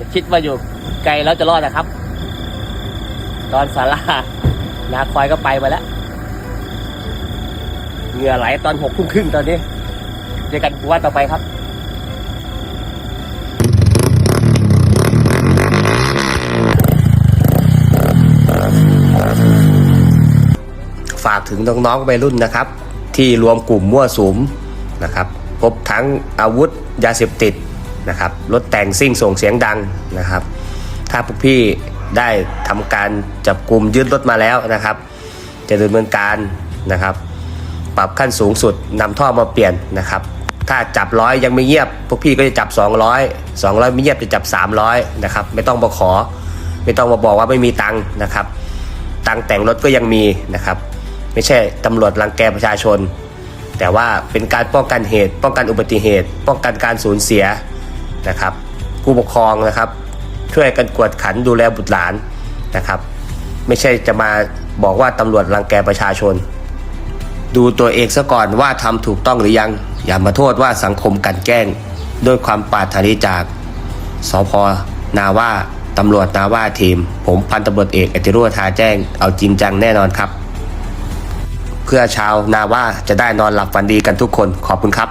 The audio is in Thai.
อย่าคิดว่าอยู่ไกลแล้วจะรอดนะครับ ตอนสารานาควายก็ไปมาแล้วเหงื่อไหลตอนหกทุ่มครึ่งตอนนี้เจอกันว่าต่อไปครับฝากถึงน้องๆวัยรุ่นนะครับ ที่รวมกลุ่มมั่วสุมนะครับ พบทั้งอาวุธยาเสพติด นะครับรถแต่งซิ่งส่งเสียงดังนะครับ ถ้าพวกพี่ได้ทำการจับกลุ่มยึดรถมาแล้วนะครับ จะดำเนินการนะครับ ปรับขั้นสูงสุดนำท่อมาเปลี่ยนนะครับ ถ้าจับร้อยยังไม่เงียบ พวกพี่ก็จะจับ 200 200 ไม่เงียบจะจับ 300นะครับไม่ต้องมาขอ ไม่ต้องมาบอกว่าไม่มีตังค์นะครับ ตังค์แต่งรถก็ยังมีนะครับ ไม่ใช่ตำรวจรังแกประชาชนแต่ว่าเป็นการป้องกันเหตุ ป้องกันอุบัติเหตุ ป้องกันการสูญเสีย นะครับ ผู้ปกครองนะครับ ช่วยกันกวดขันดูแลบุตรหลานนะครับ ไม่ใช่จะมาบอกว่าตำรวจรังแกประชาชน ดูตัวเองซะก่อนว่าทำถูกต้องหรือยัง อย่ามาโทษว่าสังคมกันแกล้งด้วยความปารถนาจากสพนาว่าตำรวจนาว่าทีม ผมพันตำรวจเอกอติรุธทาแจ้งเอาจริงจังแน่นอนครับ เพื่อชาวนาว่าจะได้นอนหลับฝันดีกันทุกคนขอบคุณครับ